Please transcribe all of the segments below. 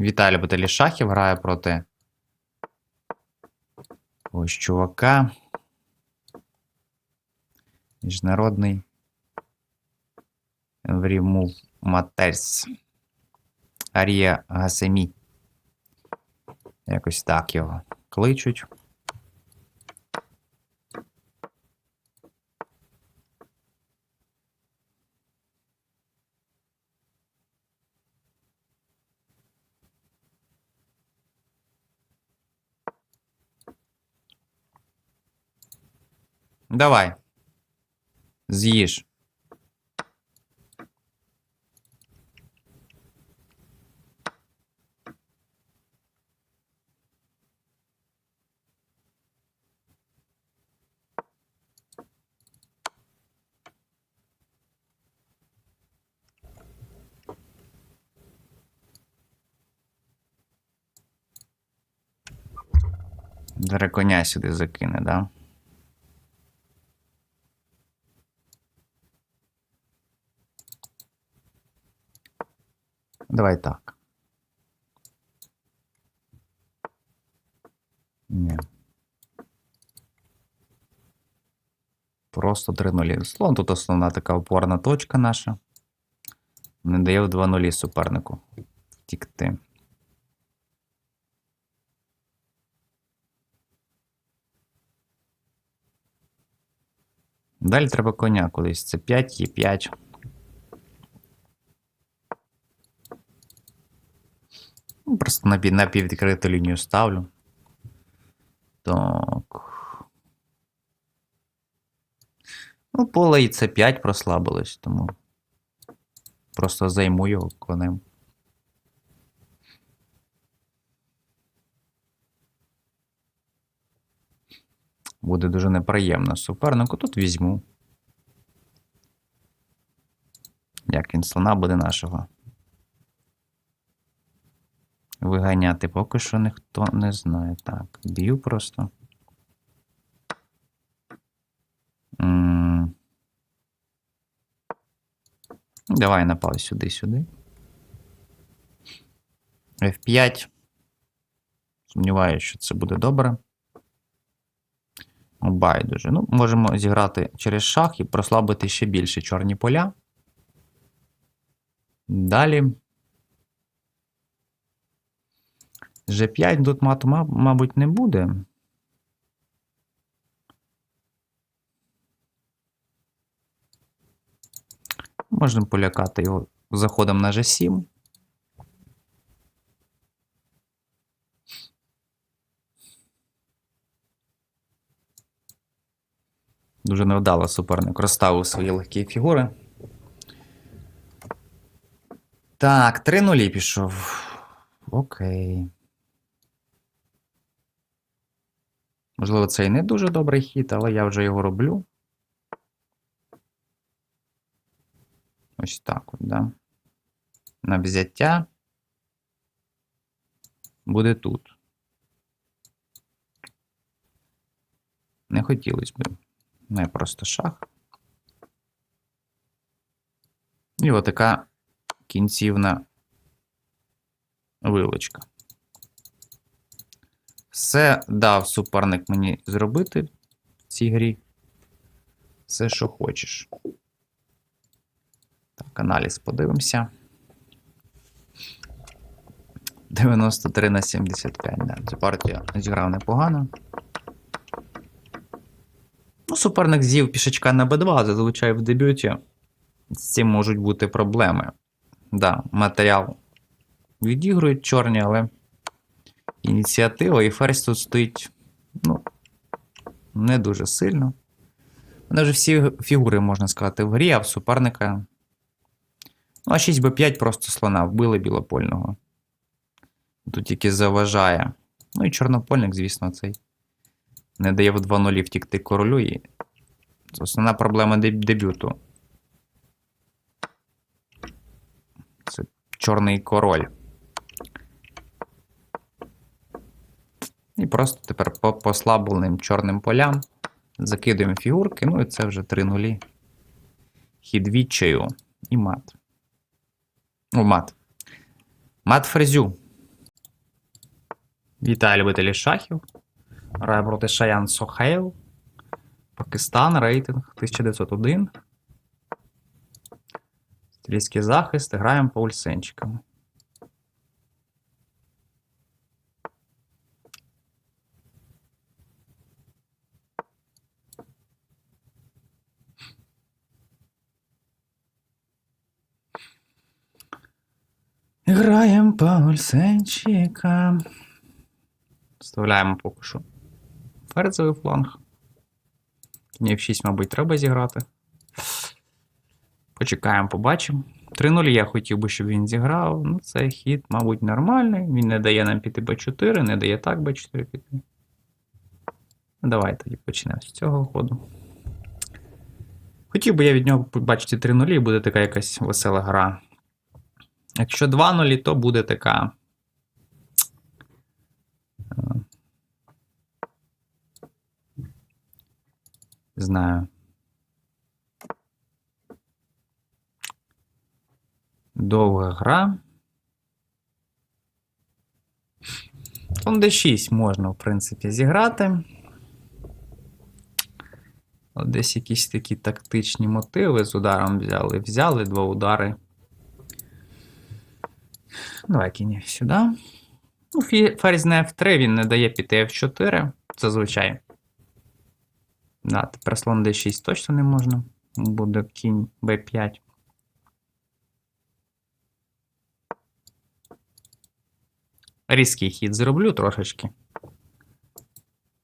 Віталій любителі шахів грає проти ось чувака. Міжнародний Врімув Матерс. Арія Гасемі. Якось так його кличуть. Давай. З'їж. Зараз коня сюди закине, да? Давай так. Ні. Просто 3-0. Слон тут основна така опорна точка наша. Не дає в 2-0 супернику втікти. Далі треба коня кудись. Це 5 є 5. Ну, Просто на, пів- піввідкриту лінію ставлю. Так. Ну, поле і це 5 прослабилось, тому просто займу його конем. Буде дуже неприємно супернику. Тут візьму. Як він слона буде нашого. Виганяти поки що ніхто не знає. Так, б'ю просто. Давай напав сюди-сюди. F5. Сумніваюся, що це буде добре. Ну, Байдуже. Ну, можемо зіграти через шах і прослабити ще більше чорні поля. Далі. G5 тут мату, мабуть, не буде. Можемо полякати його заходом на G7. Дуже невдало суперник розставив свої легкі фігури. Так, 3-0 пішов. Окей. Можливо, це і не дуже добрий хід, але я вже його роблю. Ось так от, да. На взяття буде тут. Не хотілося б. Не просто шах. І отака кінцівна вилочка. Все дав суперник мені зробити в цій грі. Все, що хочеш. Так, аналіз подивимося. 93 на 75. Да. Цю партію зіграв непогано. Ну, суперник з'їв пішечка на Б2, зазвичай в дебюті. З цим можуть бути проблеми. Да, матеріал відігрують чорні, але ініціатива і ферзь тут стоїть ну, не дуже сильно. Вони вже всі фігури, можна сказати, в грі, а в суперника. Ну, а 6Б5 просто слона вбили білопольного. Тут тільки заважає. Ну і чорнопольник, звісно, цей не дає в 2-0 втікти королю. І це основна проблема деб- дебюту. Це чорний король. Просто тепер по послабленим чорним полям закидуємо фігурки, ну і це вже 3 нулі. Хід відчаю і мат. Ну, мат. Мат фрезю. Вітаю любителі шахів. Грає проти Шаян Сохейл. Пакистан, рейтинг 1901. Стрільський захист. Граємо по ульсенчикам. Граємо по ульсенчикам. Вставляємо поки що ферзовий фланг. Ні, в 6, мабуть, треба зіграти. Почекаємо, побачимо. 3-0 я хотів би, щоб він зіграв. Ну, цей хід, мабуть, нормальний. Він не дає нам піти Б4, не дає так Б4 піти. Ну, Давай тоді почнемо з цього ходу. Хотів би я від нього побачити 3-0 і буде така якась весела гра. Якщо 2-0, то буде така. е, Знаю. Довга гра. Он D6 можна, в принципі, зіграти. Десь якісь такі тактичні мотиви з ударом взяли. Взяли два удари. Давай кінь сюди. Ну, фі- ферзь на F3 він не дає піти F4. Зазвичай. Да, тепер слон D6 точно не можна. Буде кінь B5. Різкий хід зроблю трошечки.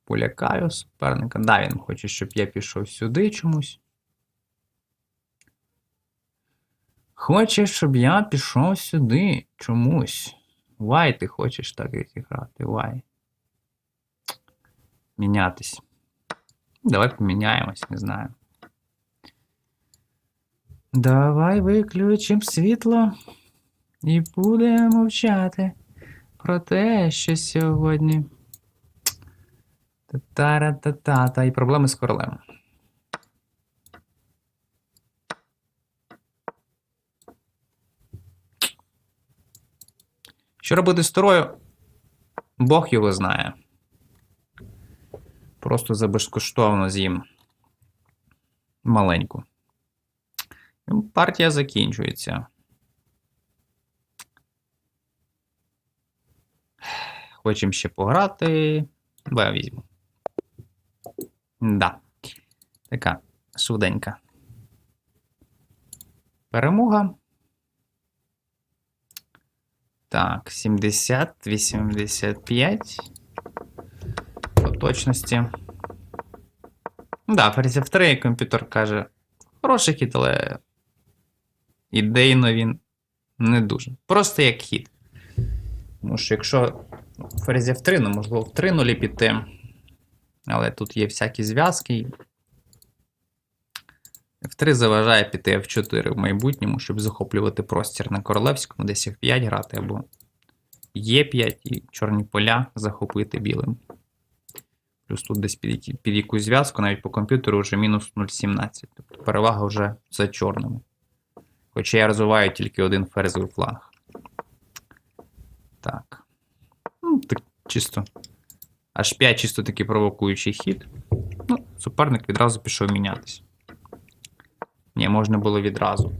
Полякаю суперника. Да, він хоче, щоб я пішов сюди чомусь. Хоче, щоб я пішов сюди чомусь. Вай, ти хочеш так зіграти, вай. Мінятись. Давай поміняємось, не знаю. Давай виключимо світло і будемо мовчати про те, що сьогодні. Та-та-ра-та-та. Та і проблеми з королем. Що робити з Тарою? Бог його знає. Просто за безкоштовно з'їм маленьку. Партія закінчується. Хочемо ще пограти. Бо я візьму. Да. Така швиденька. Перемога. Так, 70, 85. По точності. Да, ферзь F3 комп'ютер каже. Хороший хід, але ідейно він не дуже. Просто як хід. Тому що якщо ферзь F3, ну можливо в 3 нулі піти. Але тут є всякі зв'язки. F3 заважає піти F4 в майбутньому, щоб захоплювати простір на королевському, десь F5 грати, або Е5 і чорні поля захопити білим. Плюс тут десь під, під якусь зв'язку, навіть по комп'ютеру вже мінус 0,17. Тобто перевага вже за чорними. Хоча я розвиваю тільки один ферзовий фланг. Так. Ну, так чисто. Аж 5 чисто такий провокуючий хід. Ну, суперник відразу пішов мінятися. Ні, можна було відразу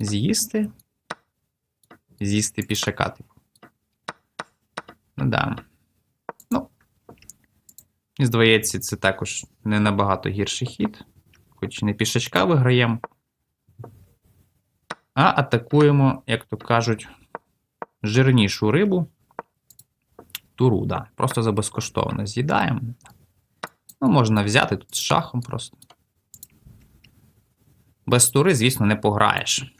з'їсти. З'їсти пішака, типу. Ну да. Ну. Мені здається, це також не набагато гірший хід. Хоч не пішачка виграємо. А атакуємо, як то кажуть, жирнішу рибу. Туру, да. Просто за безкоштовно з'їдаємо. Ну, можна взяти тут з шахом просто. Без тури, звісно, не пограєш.